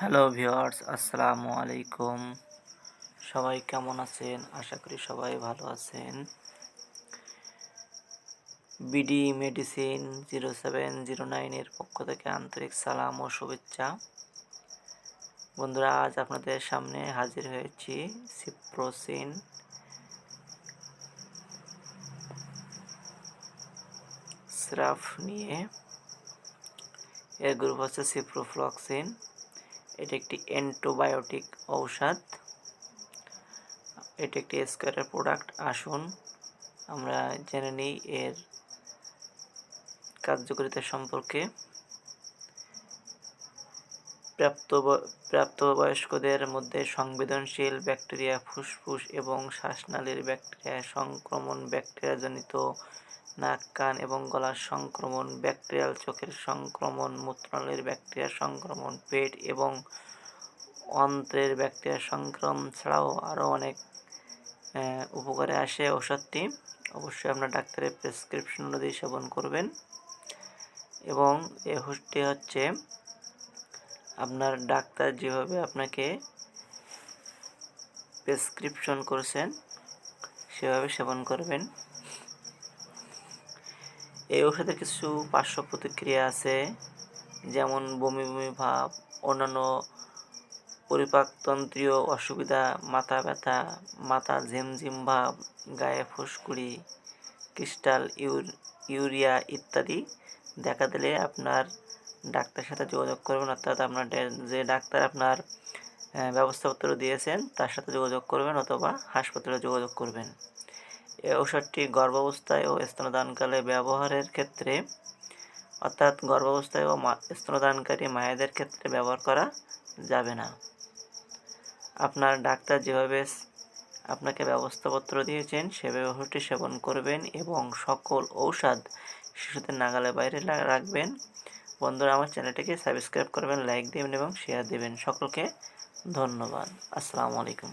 Hello viewers আসসালামু আলাইকুম সবাই কেমন আছেন? আশা করি সবাই ভালো আছেন। BD medicine zero seven zero নাইনের পক্ষ থেকে আন্তরিক সালাম ও শুভেচ্ছা। বন্ধুরা, আজ আপনাদের সামনে হাজির হয়েছি সিপ্রোসিন স্রাফ নিয়ে। এর গ্রুপ হচ্ছে সিপ্রোফ্লক্সিন এটি একটি অ্যান্টিবায়োটিক ঔষধ। এটি একটি স্কোয়ারের প্রোডাক্ট, আসুন আমরা জেনে নিই এর কার্যকারিতা সম্পর্কে। প্রাপ্ত প্রাপ্তবয়স্কদের মধ্যে সংবেদনশীল ব্যাকটেরিয়া, ফুসফুস এবং শ্বাসনালীর ব্যাকটেরিয়া, সংক্রমণ ব্যাকটেরিয়াজনিত নাক, কান এবং গলার সংক্রমণ, ব্যাকটেরিয়াল চোখের সংক্রমণ, মূত্রনালীর ব্যাকটেরিয়া সংক্রমণ, পেট এবং অন্ত্রের ব্যাকটেরিয়া সংক্রমণ ছাড়াও আরও অনেক উপকারে আসে ওষুধটি অবশ্যই আপনার ডাক্তারের প্রেসক্রিপশন অনুযায়ী সেবন করবেন। এবং এই হচ্ছে আপনার ডাক্তার যেভাবে আপনাকে প্রেসক্রিপশন করেছেন, সেভাবে সেবন করবেন। এই ওষুধের কিছু পার্শ্ব প্রতিক্রিয়া আছে, যেমন বমি বমি ভাব, অন্যান্য পরিপাকতন্ত্রীয় অসুবিধা, মাথা ব্যথা, মাথা ঝিমঝিম ভাব, গায়ে ফুসকুড়ি, ক্রিস্টাল ইউর, ইউরিয়া ইত্যাদি দেখা দিলে আপনার ডাক্তারের সাথে যোগাযোগ করবেন, অর্থাৎ আপনার যে ডাক্তার আপনার ব্যবস্থাপত্র দিয়েছেন, তার সাথে যোগাযোগ করবেন অথবা হাসপাতালে যোগাযোগ করবেন। এই ঔষধটি গর্ভাবস্থায় ও স্তনদানকালে ব্যবহারের ক্ষেত্রে, অর্থাৎ গর্ভাবস্থায় ও স্তনদানকারী মায়েদের ক্ষেত্রে ব্যবহার করা যাবে না। আপনার ডাক্তার যেভাবে আপনাকে ব্যবস্থাপত্র দিয়েছেন সেভাবে ওষুধটি সেবন করবেন এবং সকল ঔষধ শিশুদের নাগালে বাইরে রাখবেন। বন্ধুরা আমার চ্যানেলটিকে সাবস্ক্রাইব করবেন লাইক দেবেন এবং শেয়ার দেবেন। সকলকে ধন্যবাদ। আসসালামু আলাইকুম।